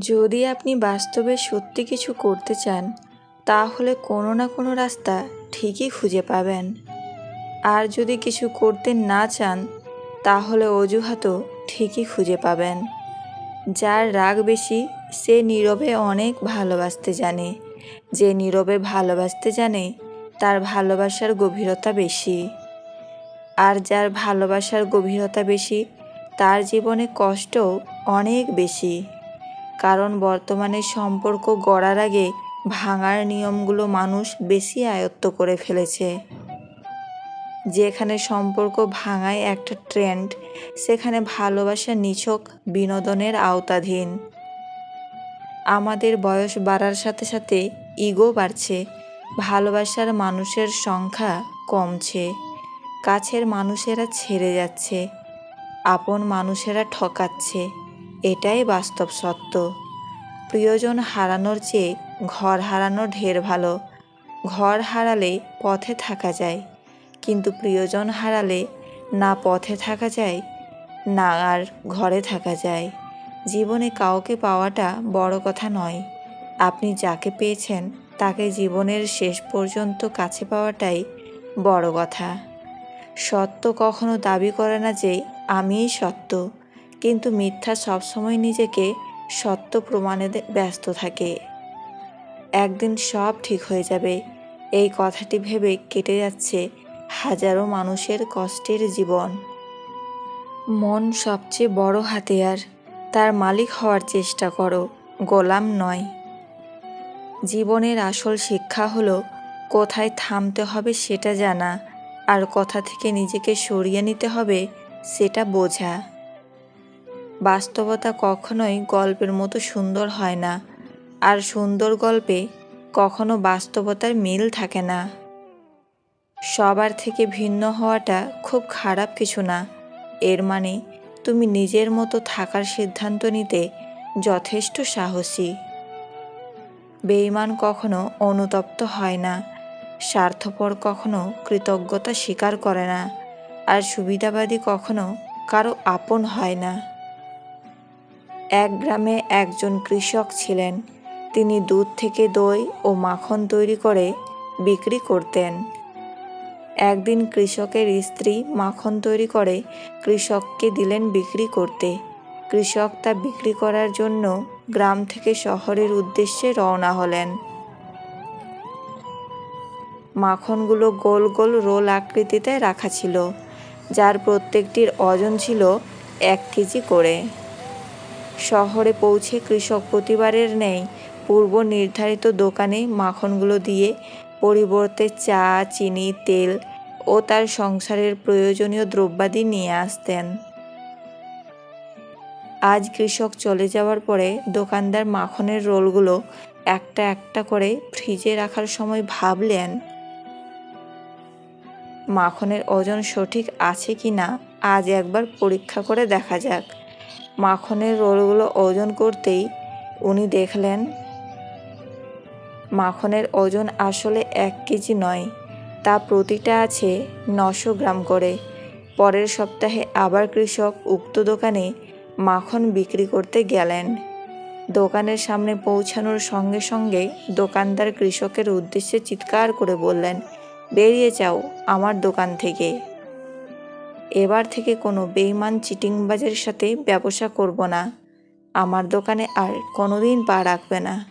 যদি আপনি বাস্তবে সত্যি কিছু করতে চান, তাহলে কোনো না কোনো রাস্তা ঠিকই খুঁজে পাবেন। আর যদি কিছু করতে না চান, তাহলে অজুহাতও ঠিকই খুঁজে পাবেন। যার রাগ বেশি, সে নীরবে অনেক ভালোবাসতে জানে। যে নীরবে ভালোবাসতে জানে, তার ভালোবাসার গভীরতা বেশি। আর যার ভালোবাসার গভীরতা বেশি, তার জীবনে কষ্টও অনেক বেশি। কারণ বর্তমানে সম্পর্ক গড়ার আগে ভাঙার নিয়মগুলো মানুষ বেশি আয়ত্ত করে ফেলেছে। যেখানে সম্পর্ক ভাঙায় একটা ট্রেন্ড, সেখানে ভালোবাসা নিছক বিনোদনের আওতাধীন। আমাদের বয়স বাড়ার সাথে সাথে ইগো বাড়ছে, ভালোবাসার মানুষের সংখ্যা কমছে, কাছের মানুষেরা ছেড়ে যাচ্ছে, আপন মানুষেরা ঠকাচ্ছে। এটাই বাস্তব সত্য। প্রিয়জন হারানোর চেয়ে ঘর হারানো ঢের ভালো। ঘর হারালে পথে থাকা যায়, কিন্তু প্রিয়জন হারালে না পথে থাকা যায়, না আর ঘরে থাকা যায়। জীবনে কাউকে পাওয়াটা বড় কথা নয়। আপনি যাকে পেয়েছেন, তাকে জীবনের শেষ পর্যন্ত কাছে পাওয়াটাই বড় কথা। সত্য কখনো দাবি করে না যে আমিই সত্য। কিন্তু মিথ্যা সবসময় নিজেকে সত্য প্রমাণে ব্যস্ত থাকে। একদিন সব ঠিক হয়ে যাবে। এই কথাটি ভেবে কেটে যাচ্ছে হাজারো মানুষের কষ্টের জীবন। মন সবচেয়ে বড় হাতিয়ার। তার মালিক হওয়ার চেষ্টা করো, গোলাম নয়। জীবনের আসল শিক্ষা হলো, কোথায় থামতে হবে সেটা জানা, আর কথা থেকে নিজেকে সরিয়ে নিতে হবে সেটা বোঝা। বাস্তবতা কখনোই গল্পের মতো সুন্দর হয় না। আর সুন্দর গল্পে কখনো বাস্তবতার মিল থাকে না। সবার থেকে ভিন্ন হওয়াটা খুব খারাপ কিছু না। এর মানে তুমি নিজের মতো থাকার সিদ্ধান্ত নিতে যথেষ্ট সাহসী। বেইমান কখনো অনুতপ্ত হয় না। স্বার্থপর কখনো কৃতজ্ঞতা স্বীকার করে না। আর সুবিধাবাদী কখনো কারও আপন হয় না। এক গ্রামে একজন কৃষক ছিলেন। তিনি দুধ থেকে দই ও মাখন তৈরি করে বিক্রি করতেন। একদিন কৃষকের স্ত্রী মাখন তৈরি করে কৃষককে দিলেন বিক্রি করতে। কৃষক তা বিক্রি করার জন্য গ্রাম থেকে শহরের উদ্দেশ্যে রওনা হলেন। মাখনগুলো গোল গোল রোল আকৃতিতে রাখা ছিল, যার প্রত্যেকটির ওজন ছিল এক কেজি করে। শহরে পৌঁছে কৃষক প্রতিবারের নেই পূর্ব নির্ধারিত দোকানে মাখনগুলো দিয়ে পরিবর্তে চা, চিনি, তেল ও তার সংসারের প্রয়োজনীয় দ্রব্যাদি নিয়ে আসতেন। আজ কৃষক চলে যাওয়ার পরে দোকানদার মাখনের রোলগুলো একটা একটা করে ফ্রিজে রাখার সময় ভাবলেন, মাখনের ওজন সঠিক আছে কি না আজ একবার পরীক্ষা করে দেখা যাক। মাখনের রোলগুলো ওজন করতেই উনি দেখলেন, মাখনের ওজন আসলে এক কেজি নয়, তা প্রতিটা আছে নশো গ্রাম করে। পরের সপ্তাহে আবার কৃষক উক্ত দোকানে মাখন বিক্রি করতে গেলেন। দোকানের সামনে পৌঁছানোর সঙ্গে সঙ্গে দোকানদার কৃষকের উদ্দেশ্যে চিৎকার করে বললেন, বেরিয়ে যাও আমার দোকান থেকে। এবার থেকে কোনো বেইমান চিটিংবাজের সাথে ব্যবসা করব না। আমার দোকানে আর কোনোদিন পা রাখবে না।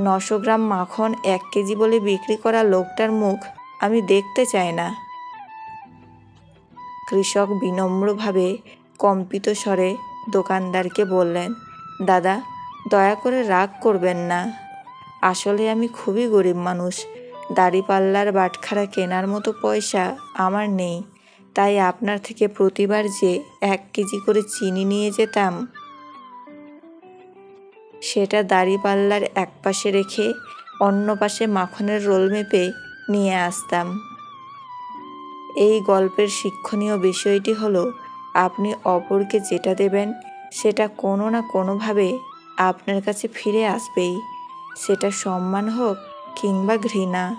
নশো গ্রাম মাখন এক কেজি বলে বিক্রি করা লোকটার মুখ আমি দেখতে চাই না। কৃষক বিনম্রভাবে কম্পিত স্বরে দোকানদারকে বললেন, দাদা, দয়া করে রাগ করবেন না। আসলে আমি খুবই গরিব মানুষ। দাড়িপাল্লার বাটখারা কেনার মতো পয়সা আমার নেই। তাই আপনার থেকে প্রতিবার যে এক কেজি করে চিনি নিয়ে যেতাম, সেটা দাড়িপাল্লার এক পাশে রেখে অন্য পাশে মাখনের রোল মেপে নিয়ে আসতাম। এই গল্পের শিক্ষণীয় বিষয়টি হলো, আপনি অপরকে যেটা দেবেন, সেটা কোনো না কোনোভাবে আপনার কাছে ফিরে আসবেই। সেটা সম্মান হোক কিংবা ঘৃণা।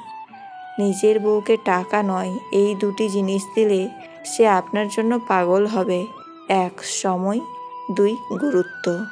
নিজের বউকে টাকা নয়, এই দুটি জিনিস দিলে সে আপনার জন্য পাগল হবে। এক, সময়। দুই, গুরুত্ব।